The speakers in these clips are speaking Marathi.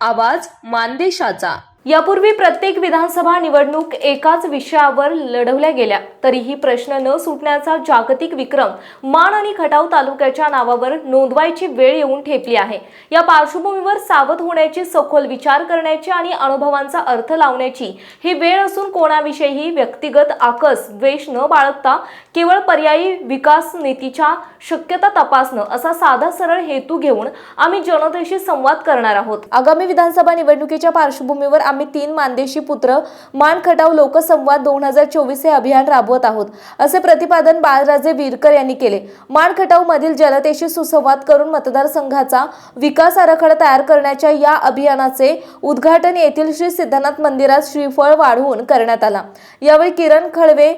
आवाज मानदेशाचा. यापूर्वी प्रत्येक विधानसभा निवडणूक एकाच विषयावर लढवल्या गेल्या. तरीही प्रश्न न सुटण्याचा जागतिक विक्रम मान आणि खटाव तालुक्याच्या नावावर नोंदवायची वेळ येऊन ठेपली आहे. या पार्श्वभूमीवर सावध होण्याची सखोल विचार करण्याची आणि अनुभवांचा अर्थ लावण्याची ही वेळ असून कोणाविषयीही व्यक्तिगत आकस द्वेष न बाळगता केवळ पर्यायी विकास नीतीच्या शक्यता तपासणं असा साधा सरळ हेतू घेऊन आम्ही जनतेशी संवाद करणार आहोत. आगामी विधानसभा निवडणुकीच्या पार्श्वभूमीवर आम्ही तीन मानदेशी पुत्र मान खटाव लोकसंवाद दोन हजार चोवीस हे अभियान राबवत आहोत. असे प्रतिपादन बाळराजे विरकर यांनी केले. मान खटाव मधील जनतेशी सुसंवाद करून मतदारसंघाचा विकास आराखडा तयार करण्याच्या या अभियानाचे उद्घाटन येथील श्री सिद्धनाथ मंदिरात श्रीफळ वाढवून करण्यात आला. यावेळी किरण खळवे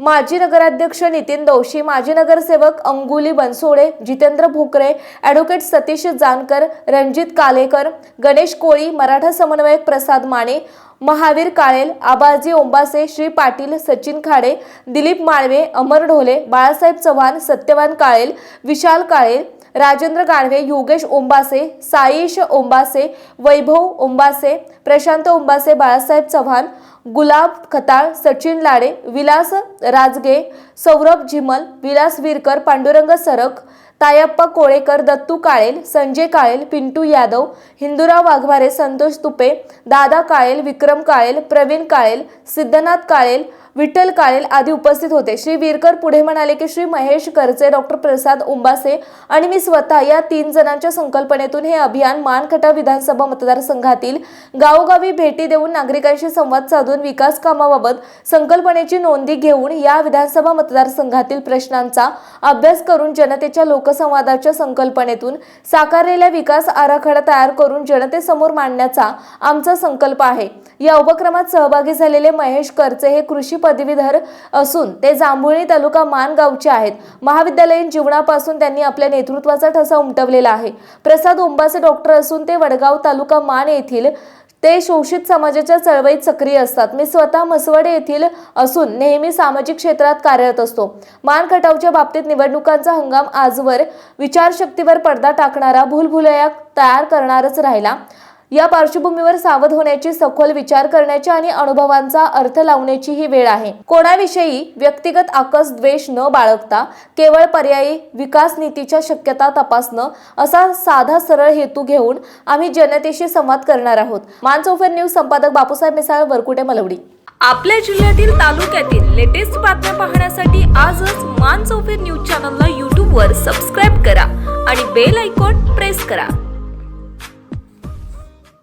माजी नगराध्यक्ष नितीन दोशी माजी नगरसेवक अंगुली बनसोडे जितेंद्र भोकरे ॲडव्होकेट सतीश जानकर रणजित कालेकर गणेश कोळी मराठा समन्वयक प्रसाद माने महावीर काळेल आबाजी ओंबासे श्री पाटील सचिन खाडे दिलीप माळवे अमर ढोले बाळासाहेब चव्हाण सत्यवान काळेल विशाल काळेल राजेंद्र गाणवे योगेश ओंबासे साईश ओंबासे वैभव ओंबासे प्रशांत ओंबासे बाळासाहेब चव्हाण गुलाब खताळ सचिन लाडे विलास राजगे सौरभ झिमल विलास विरकर पांडुरंग सरक तायप्पा कोळेकर दत्तू काळेल संजय काळेल पिंटू यादव हिंदुराव वाघमारे संतोष तुपे दादा काळेल विक्रम काळेल प्रवीण काळेल सिद्धनाथ काळेल विठ्ठल काळेल आदी उपस्थित होते. श्री विरकर पुढे म्हणाले की श्री महेश करचे डॉक्टर प्रसाद उंबासे आणि मी स्वतः या तीन जणांच्या संकल्पनेतून हे अभियान मानखटा विधानसभा मतदारसंघातील गावोगावी भेटी देऊन नागरिकांशी संवाद साधून विकास कामाबाबत संकल्पनेची नोंदी घेऊन या विधानसभा मतदारसंघातील प्रश्नांचा अभ्यास करून जनतेच्या लोकसंवादाच्या संकल्पनेतून साकारलेला विकास आराखडा तयार करून जनतेसमोर मांडण्याचा आमचा संकल्प आहे. या उपक्रमात सहभागी झालेले महेश करचे हे कृषी पदवीधर असून ते जांभुळणी तालुका मान गावचे आहेत. महाविद्यालयीन जीवनापासून त्यांनी आपल्या नेतृत्वाचा ठसा उमटवलेला आहे. प्रसाद उंबाचे डॉक्टर असून ते वडगाव तालुका मान येथील ते शोषित समाजाच्या चळवळीत सक्रिय असतात. मी स्वतः मसवडे येथील असून नेहमी सामाजिक क्षेत्रात कार्यरत असतो. मान खटावच्या बाबतीत निवडणुकांचा हंगाम आजवर विचारशक्तीवर पडदा टाकणारा भूलभुलया तयार करणारच राहिला. या पार्श्वभूमीवर सावध होण्याची सखोल विचार करण्याची आणि अनुभवांचा अर्थ लावण्याची ही वेळ आहे. कोणाविषयी व्यक्तिगत आकस द्वेष न बाळगता केवळ पर्यायी विकास नीतीच्या शक्यता तपासणं असा साधा सरळ हेतू घेऊन आम्ही जनतेशी संवाद करणार आहोत. मानसोफर न्यूज संपादक बापूसाहेब मिसाळ वरकुटे मलवडी. आपल्या जिल्ह्यातील तालुक्यातील लेटेस्ट बातम्या पाहण्यासाठी आजच मान चौफेर न्यूज चॅनलला यूट्यूबवर सबस्क्राईब करा आणि बेल आयकॉन प्रेस करा.